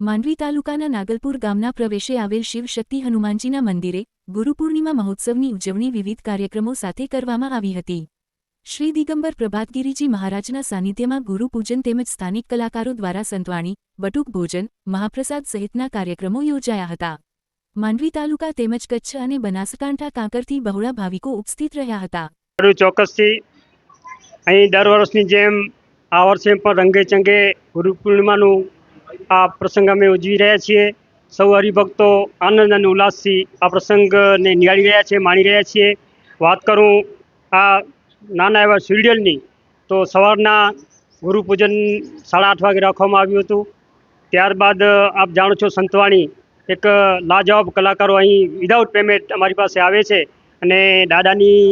માંડવી તાલુકાના નાગલપુર ગામના પ્રવેશે આવેલ શિવ શક્તિ હનુમાનજીના મંદિરે ગુરુપૂર્ણિમા મહોત્સવની ઉજવણી વિવિધ કાર્યક્રમો સાથે કરવામાં આવી હતી. શ્રી દિગંબર પ્રભાતગીરીજી મહારાજના સાનિધ્યમાં ગુરુપૂજન તેમજ સ્થાનિક કલાકારો દ્વારા સંતવાણી બટુક ભોજન, મહાપ્રસાદ સહિતના કાર્યક્રમો યોજાયા હતા. માંડવી તાલુકા તેમજ કચ્છ અને બનાસકાંઠા કાંકરથી બહોળા ભાવિકો ઉપસ્થિત રહ્યા હતા. ચોક્કસથી અહીં દર વર્ષની જેમ આ વર્ષે પણ રંગે ચંગે ગુરુ પૂર્ણિમાનું આ પ્રસંગ અમે ઉજવી રહ્યા છીએ. સૌ હરિભક્તો આનંદ અને ઉલ્લાસથી આ પ્રસંગને નિહાળી રહ્યા છે માણી રહ્યા છીએ. વાત કરું આ નાના એવા શિરડેલની તો સવારના ગુરુ પૂજન સાડા આઠ વાગે રાખવામાં આવ્યું હતું. ત્યારબાદ આપ જાણો છો સંતવાણી એક લાજવાબ કલાકારો અહીં વિધાઉટ પેમેન્ટ અમારી પાસે આવે છે અને દાદાની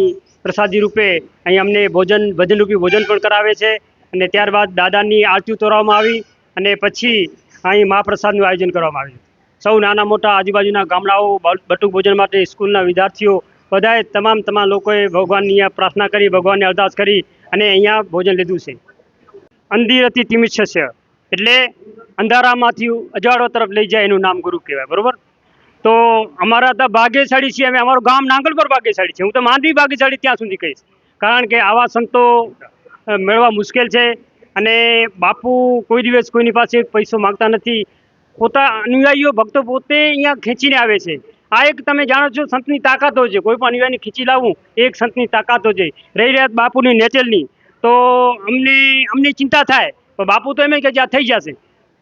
પ્રસાદી રૂપે અહીં અમને ભોજન ભજનરૂપી ભોજન પણ કરાવે છે. અને ત્યારબાદ દાદાની આરતી ઉતારવામાં આવી. અને પછી અહીં મહાપ્રસાદનું આયોજન કરવામાં આવ્યું. સૌ નાના મોટા આજુબાજુના ગામડાઓ બટુક ભોજન માટે સ્કૂલના વિદ્યાર્થીઓ, બધાએ તમામ તમામ લોકોએ ભગવાનની પ્રાર્થના કરી, ભગવાનને અરદાસ કરી અને અહીંયા ભોજન લીધું છે. અંધિરથી તિમિચ્છસ્ય એટલે અંધારામાંથી અજાડો તરફ લઈ જાય એનું નામ ગુરુ કહેવાય, બરાબર? તો અમારા તો ભાગ્યશાળી છીએ અમે, અમારું ગામ નાંગલ પર ભાગ્યશાળી છે. હું તો માંડવી ભાગ્યશાળી ત્યાં સુધી કહીશ. કારણ કે આવા સંતો મેળવા મુશ્કેલ છે. અને બાપુ કોઈ દિવસ કોઈની પાસે પૈસો માંગતા નથી. પોતા અનુયાયીઓ ભક્તો પોતે અહીંયા ખેંચીને આવે છે. આ એક તમે જાણો છો સંતની તાકાતો છે. કોઈ પણ અનુયાયીને ખેંચી લાવવું, એ એક સંતની તાકાતો છે. રહી રહ્યા બાપુની નેચરની. તો અમને અમને ચિંતા થાય. પણ બાપુ તો એમ કે જ્યાં થઈ જશે.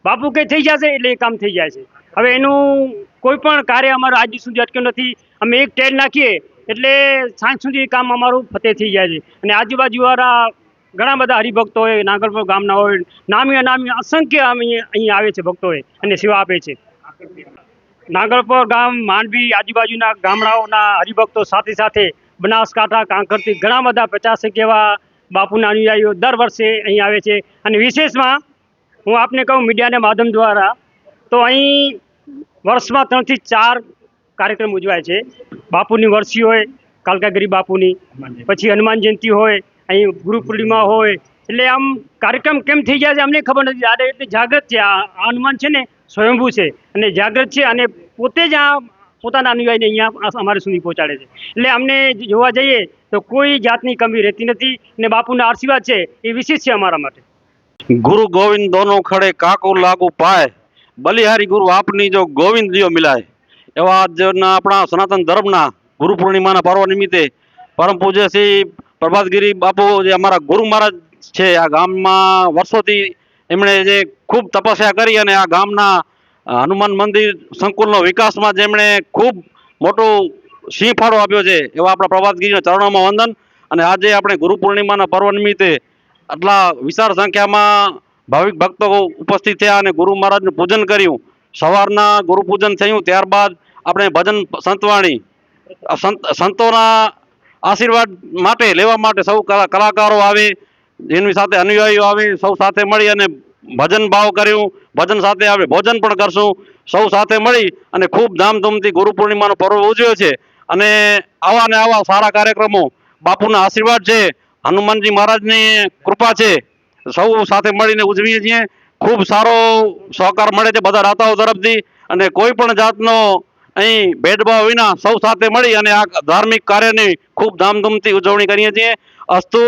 બાપુ કે થઈ જશે એટલે એ કામ થઈ જાય છે. હવે એનું કોઈ પણ કાર્ય અમારું આજ સુધી અટક્યું નથી. અમે એક ટેલ નાખીએ એટલે સાંજ સુધી કામ અમારું ફતે થઈ જાય છે. અને આજુબાજુવાળા ઘણા બધા હરિભક્તો હોય નાગલપુર ગામના હોય નામી અનામી અસંખ્ય અહીં આવે છે ભક્તોએ અને સેવા આપે છે. નાગલપુર ગામ માંડવી આજુબાજુના ગામડાઓના હરિભક્તો સાથે સાથે બનાસકાંઠા કાંકરથી ઘણા બધા પચાસેક એવા બાપુના અનુયાયીઓ દર વર્ષે અહીં આવે છે. અને વિશેષમાં હું આપને કહું મીડિયાના માધ્યમ દ્વારા તો અહીં વર્ષમાં ત્રણથી ચાર કાર્યક્રમ ઉજવાય છે. બાપુની વર્ષી હોય કાલકાગીરી બાપુની પછી હનુમાન જયંતિ હોય અહીં ગુરુ પૂર્ણિમા હોય, એટલે આમ કાર્યક્રમ કેમ થઈ જાય છે અમને ખબર નથી. દાદા એટલે જાગૃત છે, આ હનુમાન છે ને સ્વયંભૂ છે. અને જાગૃત છે અને પોતે જ આ પોતાના અનુયાયીને અહીંયા અમારે સુધી પહોંચાડે છે. એટલે અમને જોવા જઈએ તો કોઈ જાતની કમી રહેતી નથી અને બાપુના આશીર્વાદ છે એ વિશેષ છે અમારા માટે. ગુરુ ગોવિંદ દોનો ખડે કાકો લાગુ પાય. બલિહારી ગુરુ આપની જો ગોવિંદ દિયો મિલાય. એવા આપણા સનાતન ધર્મના ગુરુ પૂર્ણિમાના પર્વ નિમિત્તે પરમ પૂજ્ય શ્રી પ્રભાતગીરી બાપુ જે અમારા ગુરુ મહારાજ છે, આ ગામમાં વર્ષોથી એમણે જે ખૂબ તપસ્યા કરી અને આ ગામના હનુમાન મંદિર સંકુલનો વિકાસમાં જેમણે ખૂબ મોટો સિંહ ફાળો આપ્યો છે, એવા આપણા પ્રભાતગીરીના ચરણોમાં વંદન. અને આજે આપણે ગુરુ પૂર્ણિમાના પર્વ નિમિત્તે આટલા વિશાળ સંખ્યામાં ભાવિક ભક્તો ઉપસ્થિત થયા અને ગુરુ મહારાજનું પૂજન કર્યું. સવારના ગુરુ પૂજન થયું, ત્યારબાદ આપણે ભજન સંતવાણી. સંત, સંતોના આશીર્વાદ માટે, લેવા માટે સૌ કલા- કલાકારો આવે, જેની સાથે અનુયાયીઓ આવે, સૌ સાથે મળી અને ભજન ભાવ કર્યું. ભજન સાથે આવે, ભોજન પણ કરશું. સૌ સાથે મળી અને ખૂબ ધામધૂમથી ગુરુ પૂર્ણિમાનો પર્વ ઉજવ્યો છે. અને આવા ને આવા સારા કાર્યક્રમો બાપુના આશીર્વાદ છે. હનુમાનજી મહારાજની કૃપા છે. સૌ સાથે મળીને ઉજવીએ છીએ. ખૂબ સારો સહકાર મળે છે બધા દાતાઓ તરફથી. અને કોઈ પણ જાતનો અહીં ભેદભાવ વિના સૌ સાથે મળી અને આ ધાર્મિક કાર્યની ખૂબ ધામધૂમથી ઉજવણી કરીએ છીએ. અસ્તુ